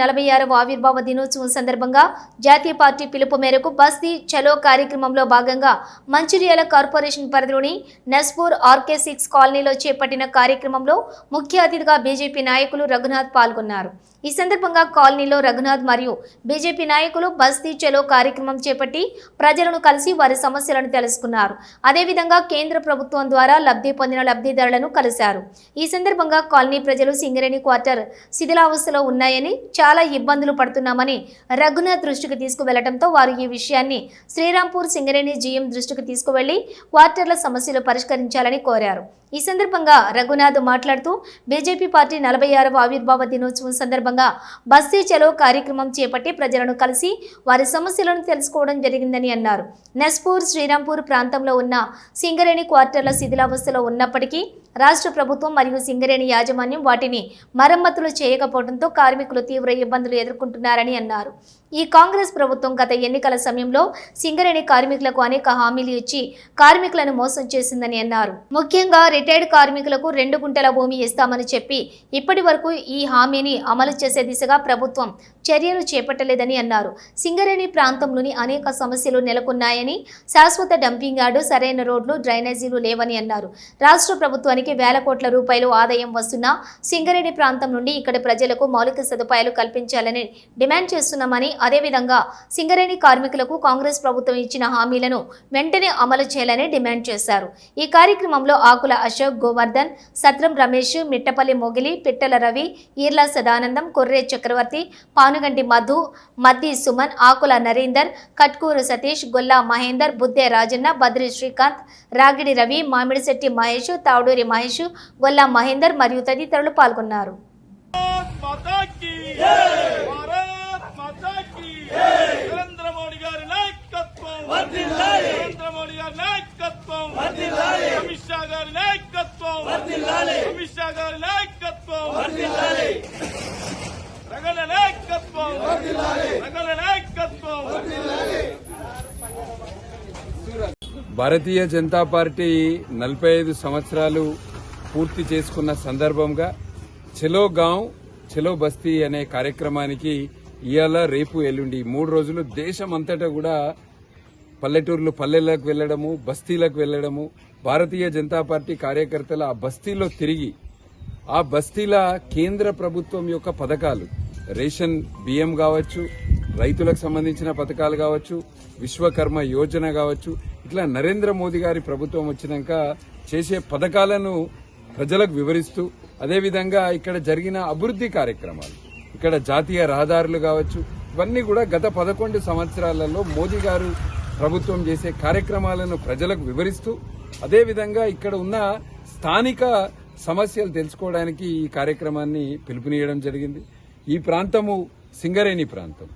నలభై ఆరవ ఆవిర్భావ దినోత్సవం సందర్భంగా జాతీయ పార్టీ పిలుపు మేరకు బస్తీ చలో కార్యక్రమంలో భాగంగా మంచిర్యాల కార్పొరేషన్ పరిధిలోని నస్పూర్ ఆర్కే సిక్స్ కాలనీలో చేపట్టిన కార్యక్రమంలో ముఖ్య అతిథిగా బీజేపీ నాయకులు రఘునాథ్ పాల్గొన్నారు. ఈ సందర్భంగా కాలనీలో రఘునాథ్ మరియు బీజేపీ నాయకులు బస్తీ చలో కార్యక్రమం చేపట్టి ప్రజలను కలిసి వారి సమస్యలను తెలుసుకున్నారు. అదేవిధంగా కేంద్ర ప్రభుత్వం ద్వారా లబ్ధి పొందిన లబ్ధిదారులను కలిశారు. ఈ సందర్భంగా కాలనీ ప్రజలు సింగరేణి క్వార్టర్ శిథిలావస్థలో ఉన్నాయని చాలా ఇబ్బందులు పడుతున్నామని రఘునాథ్ దృష్టికి తీసుకువెళ్ళడంతో వారు ఈ విషయాన్ని శ్రీరాంపూర్ సింగరేణి జీఎం దృష్టికి తీసుకువెళ్ళి క్వార్టర్ల సమస్యలు పరిష్కరించాలని కోరారు. ఈ సందర్భంగా రఘునాథ్ మాట్లాడుతూ బీజేపీ పార్టీ నలభై ఆరవ ఆవిర్భావ దినోత్సవం సందర్భంగా బస్తీ చలో కార్యక్రమం చేపట్టి ప్రజలను కలిసి వారి సమస్యలను తెలుసుకోవడం జరిగిందని అన్నారు. నస్పూర్ శ్రీరాంపూర్ ప్రాంతంలో ఉన్న సింగరేణి క్వార్టర్ల శిథిలావస్థలో ఉన్నప్పటికీ రాష్ట్ర ప్రభుత్వం మరియు సింగరేణి యాజమాన్యం వాటిని మరమ్మతులు చేయకపోవడంతో కార్మికులు తీవ్ర ఇబ్బందులు ఎదుర్కొంటున్నారని అన్నారు. ఈ కాంగ్రెస్ ప్రభుత్వం గత ఎన్నికల సమయంలో సింగరేణి కార్మికులకు అనేక హామీలు ఇచ్చి కార్మికులను మోసం చేసిందని అన్నారు. ముఖ్యంగా రిటైర్డ్ కార్మికులకు రెండు గుంటల భూమి ఇస్తామని చెప్పి ఇప్పటి వరకు ఈ హామీని అమలు చేసే దిశగా ప్రభుత్వం చర్యలు చేపట్టలేదని అన్నారు. సింగరేణి ప్రాంతంలోని అనేక సమస్యలు నెలకొన్నాయని శాశ్వత డంపింగ్ యార్డు సరైన రోడ్లు డ్రైనేజీలు లేవని అన్నారు. రాష్ట్ర ప్రభుత్వానికి వేల కోట్ల రూపాయలు ఆదాయం వస్తున్నా సింగరేణి ప్రాంతం నుండి ఇక్కడి ప్రజలకు మౌలిక సదుపాయాలు కల్పించాలని డిమాండ్ చేస్తున్నామని అదేవిధంగా సింగరేణి కార్మికులకు కాంగ్రెస్ ప్రభుత్వం ఇచ్చిన హామీలను వెంటనే అమలు చేయాలని డిమాండ్ చేశారు. ఈ కార్యక్రమంలో ఆకుల అశోక్ గోవర్ధన్ సత్రం రమేష్ మిట్టపల్లి మొగిలి పిట్టల రవి ఈర్ల సదానందం కొర్రే చక్రవర్తి పానుగంటి మధు మద్ది సుమన్ ఆకుల నరేందర్ కట్కూరు సతీష్ గొల్లా మహేందర్ బుద్దే రాజన్న బద్రి శ్రీకాంత్ రాగిడి రవి మామిడిశెట్టి మహేష్ తావుడూరి మహేష్ గొల్లా మహేందర్ మరియు తదితరులు పాల్గొన్నారు. మాతా కీ భారత్ మాతా కీ నరేంద్ర మోడీ గారి నాయకత్వం నరేంద్ర మోడీ గారి నాయకత్వం అమిత్ షా గారి నాయకత్వం అమిత్ షా గారి నాయకత్వం రగల నాయకత్వం రగల నాయకత్వం. భారతీయ జనతా పార్టీ నలభై ఐదు సంవత్సరాలు పూర్తి చేసుకున్న సందర్భంగా చెలో గాంవ్ చెలో బస్తీ అనే కార్యక్రమానికి ఇవాళ రేపు ఎల్లుండి. మూడు రోజులు దేశం అంతటా కూడా పల్లెటూర్లు పల్లెలకు వెళ్ళడము బస్తీలకు వెళ్ళడము భారతీయ జనతా పార్టీ కార్యకర్తలు ఆ బస్తీలో తిరిగి ఆ బస్తీల కేంద్ర ప్రభుత్వం యొక్క పథకాలు రేషన్ బియ్యం కావచ్చు రైతులకు సంబంధించిన పథకాలు కావచ్చు విశ్వకర్మ యోజన కావచ్చు ఇట్లా నరేంద్ర మోదీ గారి ప్రభుత్వం వచ్చినాక చేసే పథకాలను ప్రజలకు వివరిస్తూ అదేవిధంగా ఇక్కడ జరిగిన అభివృద్ధి కార్యక్రమాలు ఇక్కడ జాతీయ రహదారులు కావచ్చు ఇవన్నీ కూడా గత పదకొండు సంవత్సరాలలో మోదీ గారు ప్రభుత్వం చేసే కార్యక్రమాలను ప్రజలకు వివరిస్తూ అదేవిధంగా ఇక్కడ ఉన్న స్థానిక సమస్యలు తెలుసుకోవడానికి ఈ కార్యక్రమాన్ని పిలుపునియడం జరిగింది. ఈ ప్రాంతము సింగరేణి ప్రాంతం.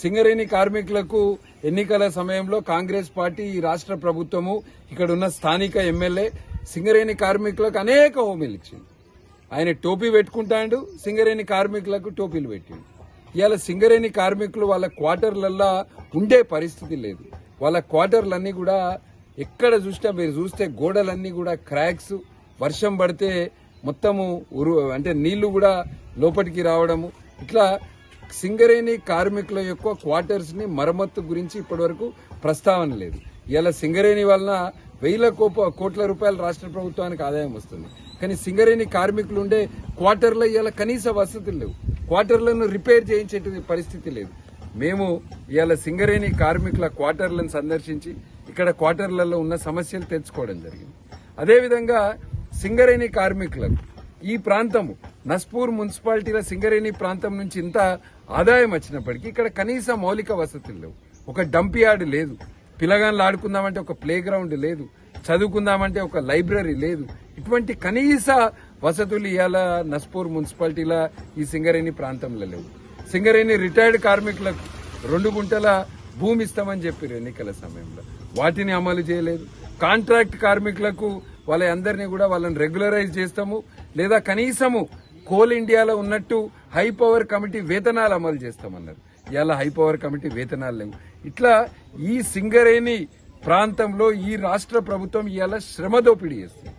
సింగరేణి కార్మికులకు ఎన్నికల సమయంలో కాంగ్రెస్ పార్టీ ఈ రాష్ట్ర ప్రభుత్వము ఇక్కడ ఉన్న స్థానిక ఎమ్మెల్యే సింగరేణి కార్మికులకు అనేక హామీలు ఇచ్చింది. ఆయన టోపీ పెట్టుకుంటాడు సింగరేణి కార్మికులకు టోపీలు పెట్టిండు. ఇవాళ సింగరేణి కార్మికులు వాళ్ళ క్వార్టర్లల్లా ఉండే పరిస్థితి లేదు. వాళ్ళ క్వార్టర్లన్నీ కూడా ఎక్కడ చూసినా మీరు చూస్తే గోడలన్నీ కూడా క్రాక్స్ వర్షం పడితే మొత్తము ఉరు అంటే నీళ్ళు కూడా లోపలికి రావడము. ఇట్లా సింగరేణి కార్మికుల యొక్క క్వార్టర్స్ని మరమ్మత్తు గురించి ఇప్పటివరకు ప్రస్తావన లేదు. ఇలా సింగరేణి వలన వేల కోప కోట్ల రూపాయల రాష్ట్ర ప్రభుత్వానికి ఆదాయం వస్తుంది. కానీ సింగరేణి కార్మికులు ఉండే క్వార్టర్లో ఇవాళ కనీస వసతులు లేవు. క్వార్టర్లను రిపేర్ చేయించేటువంటి పరిస్థితి లేదు. మేము ఇవాళ సింగరేణి కార్మికుల క్వార్టర్లను సందర్శించి ఇక్కడ క్వార్టర్లలో ఉన్న సమస్యలు తెచ్చుకోవడం జరిగింది. అదేవిధంగా సింగరేణి కార్మికులకు ఈ ప్రాంతము నస్పూర్ మున్సిపాలిటీల సింగరేణి ప్రాంతం నుంచి ఇంత ఆదాయం వచ్చినప్పటికీ ఇక్కడ కనీస మౌలిక వసతులు లేవు. ఒక డంప్ యార్డ్ లేదు. పిల్లగాళ్ళు ఆడుకుందామంటే ఒక ప్లే గ్రౌండ్ లేదు. చదువుకుందామంటే ఒక లైబ్రరీ లేదు. ఇటువంటి కనీస వసతులు ఇవాళ నస్పూర్ మున్సిపాలిటీలా ఈ సింగరేణి ప్రాంతంలో లేవు. సింగరేణి రిటైర్డ్ కార్మికులకు రెండు గుంటల భూమి ఇస్తామని చెప్పారు ఎన్నికల సమయంలో. వాటిని అమలు చేయలేదు. కాంట్రాక్ట్ కార్మికులకు వాళ్ళ అందరినీ కూడా వాళ్ళని రెగ్యులరైజ్ చేస్తాము. లేదా కనీసము కోల్ ఇండియాలో ఉన్నట్టు హై పవర్ కమిటీ వేతనాలు అమలు చేస్తామన్నారు. ఇలా హైపవర్ కమిటీ వేతనాలు లేవు. ఇట్లా ఈ సింగరేణి ప్రాంతంలో ఈ రాష్ట్ర ప్రభుత్వం ఇవాళ శ్రమ దోపిడీ చేస్తుంది.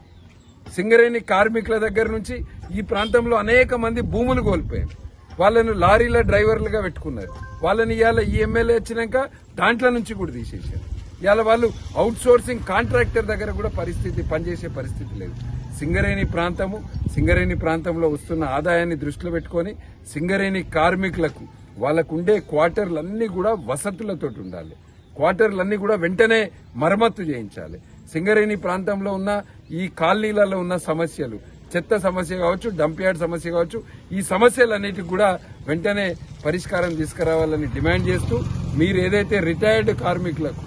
సింగరేణి కార్మికుల దగ్గర నుంచి ఈ ప్రాంతంలో అనేక మంది భూములు కోల్పోయారు. వాళ్ళను లారీల డ్రైవర్లుగా పెట్టుకున్నారు. వాళ్ళని ఇవాళ ఈ ఎమ్మెల్యే వచ్చినాక దాంట్లో నుంచి కూడా తీసేశారు. ఇవాళ వాళ్ళు అవుట్ సోర్సింగ్ కాంట్రాక్టర్ దగ్గర కూడా పరిస్థితి పనిచేసే పరిస్థితి లేదు. సింగరేణి ప్రాంతము సింగరేణి ప్రాంతంలో వస్తున్న ఆదాయాన్ని దృష్టిలో పెట్టుకొని సింగరేణి కార్మికులకు వాళ్ళకు ఉండే క్వార్టర్లన్నీ కూడా వసతులతో ఉండాలి. క్వార్టర్లన్నీ కూడా వెంటనే మరమ్మత్తు చేయించాలి. సింగరేణి ప్రాంతంలో ఉన్న ఈ కాలనీలలో ఉన్న సమస్యలు చెత్త సమస్య కావచ్చు డంప్ యార్డ్ సమస్య కావచ్చు ఈ సమస్యలన్నిటికి కూడా వెంటనే పరిష్కారం తీసుకురావాలని డిమాండ్ చేస్తూ మీరు ఏదైతే రిటైర్డ్ కార్మికులకు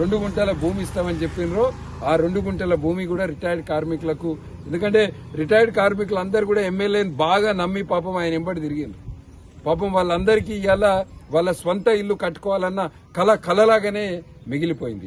రెండు గుంటల భూమి ఇస్తామని చెప్పినరో ఆ రెండు గుంటల భూమి కూడా రిటైర్డ్ కార్మికులకు ఎందుకంటే రిటైర్డ్ కార్మికులందరూ కూడా ఎమ్మెల్యేని బాగా నమ్మి పాపం ఆయన ఎంబడి తిరిగిండ్రు. పాపం వాళ్ళందరికీ ఇవాళ వాళ్ళ స్వంత ఇల్లు కట్టుకోవాలన్న కళ కలలాగానే మిగిలిపోయింది.